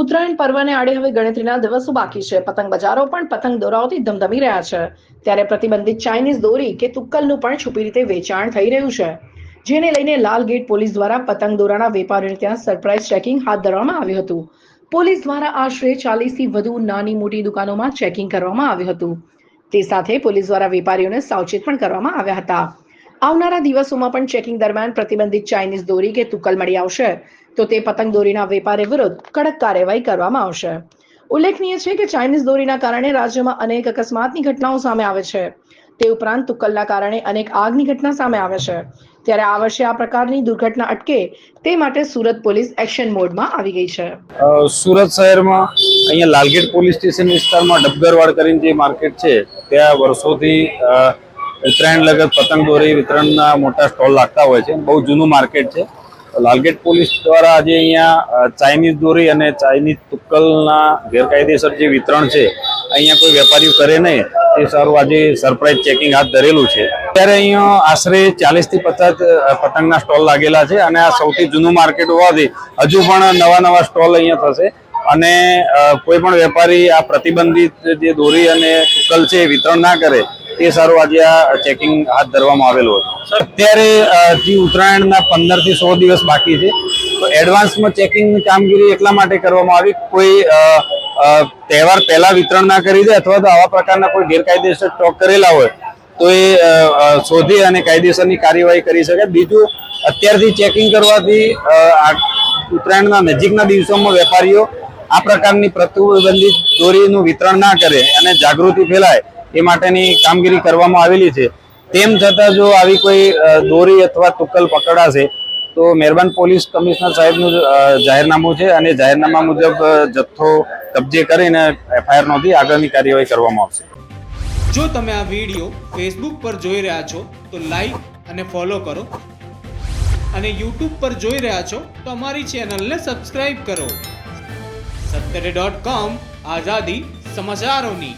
ઉત્તરાયણ પર્વને આડે હવે ગણતરીના દિવસો બાકી છે. પતંગ બજારો પણ પતંગ દોરાઓથી ધમધમી રહ્યા છે. ત્યારે પ્રતિબંધિત ચાઇનીઝ દોરી કે તુક્કલનું પણ છુપી રીતે વેચાણ થઈ રહ્યું છે. જેને લઈને લાલગેટ પોલીસ દ્વારા પતંગ દોરાના વેપારીને ત્યાં સરપ્રાઇઝ ચેકિંગ હાથ ધરવામાં આવ્યું હતું. પોલીસ દ્વારા આશરે ચાલીસથી વધુ નાની મોટી દુકાનોમાં ચેકિંગ કરવામાં આવ્યું હતું. તે સાથે પોલીસ દ્વારા વેપારીઓને સાવચેત પણ કરવામાં આવ્યા હતા. આવનારા દિવસોમાં પણ ચેકિંગ દરમિયાન પ્રતિબંધિત ચાઇનીઝ દોરી કે તુક્કલ મળી આવશે. તો તે પતંગ દોરીના વેપારી વિરુદ્ધ કડક કાર્યવાહી કરવામાં આવશે. ઉલ્લેખનીય છે કે ચાઇનીઝ દોરીના કારણે રાજ્યમાં અનેક અકસ્માતની ઘટનાઓ સામે આવે છે. તે ઉપરાંત તુક્કલના કારણે અનેક આગની ઘટના સામે આવે છે. ત્યારે આ વર્ષે આ પ્રકારની દુર્ઘટના અટકે તે માટે સુરત પોલીસ એક્શન મોડમાં આવી ગઈ છે. સુરત શહેરમાં અહીંયા લાલગેટ પોલીસ સ્ટેશન વિસ્તારમાં ડબગરવાડ કરીને જે માર્કેટ છે, ત્યાં વર્ષોથી ઉત્તરાયણ લગત પતંગ દોરી વિતરણના મોટા સ્ટોલ લાગતા હોય છે. બહુ જૂનું માર્કેટ છે. લાલગેટ પોલીસ દ્વારા આજે અહીંયા ચાઇનીઝ દોરી અને ચાઇનીઝ તુક્કલના ગેરકાયદેસર જે વિતરણ છે, અહીંયા કોઈ વેપારીઓ કરે નહીં, તે સારું આજે સરપ્રાઇઝ ચેકિંગ હાથ ધરેલું છે. અત્યારે અહીંયા આશરે ચાલીસથી પચાસ પતંગના સ્ટોલ લાગેલા છે અને આ સૌથી જૂનું માર્કેટ હોવાથી હજુ પણ નવા નવા સ્ટોલ અહીંયા થશે અને કોઈ પણ વેપારી આ પ્રતિબંધિત જે દોરી અને તુક્કલ છે વિતરણ ના કરે તે સારું આજે આ ચેકિંગ હાથ ધરવામાં આવેલું હતું. અત્યારે હજી ઉત્તરાયણના પંદરથી સો દિવસ બાકી છે, તો એડવાન્સમાં ચેકિંગની કામગીરી એટલા માટે કરવામાં આવી કોઈ તહેવાર પહેલા વિતરણ ના કરી દે અથવા તો આવા પ્રકારના કોઈ ગેરકાયદેસર સ્ટોક કરેલા હોય, તો એ શોધી અને કાયદેસરની કાર્યવાહી કરી શકે. બીજું, અત્યારથી ચેકિંગ કરવાથી ઉત્તરાયણના નજીકના દિવસોમાં વેપારીઓ આ પ્રકારની પ્રતિબંધિત દોરીનું વિતરણ ના કરે અને જાગૃતિ ફેલાય એ માટેની કામગીરી કરવામાં આવેલી છે. તેમ છતાં જો આવી કોઈ દોરી અથવા તુક્કલ પકડાશે, તો મહેરબાન પોલીસ કમિશનર સાહેબનું જાહેરનામું છે અને જાહેરનામા મુજબ જથ્થો કબજે કરીને એફઆઈઆર નોંધી આગળની કાર્યવાહી કરવામાં આવશે. જો તમે આ વીડિયો ફેસબુક પર જોઈ રહ્યા છો, તો લાઈક અને ફોલો કરો. અને યુટ્યુબ પર જોઈ રહ્યા છો, તો અમારી ચેનલને સબસ્ક્રાઇબ કરો. સત્તરે ડોટ કોમ આઝાદી સમાચારોની.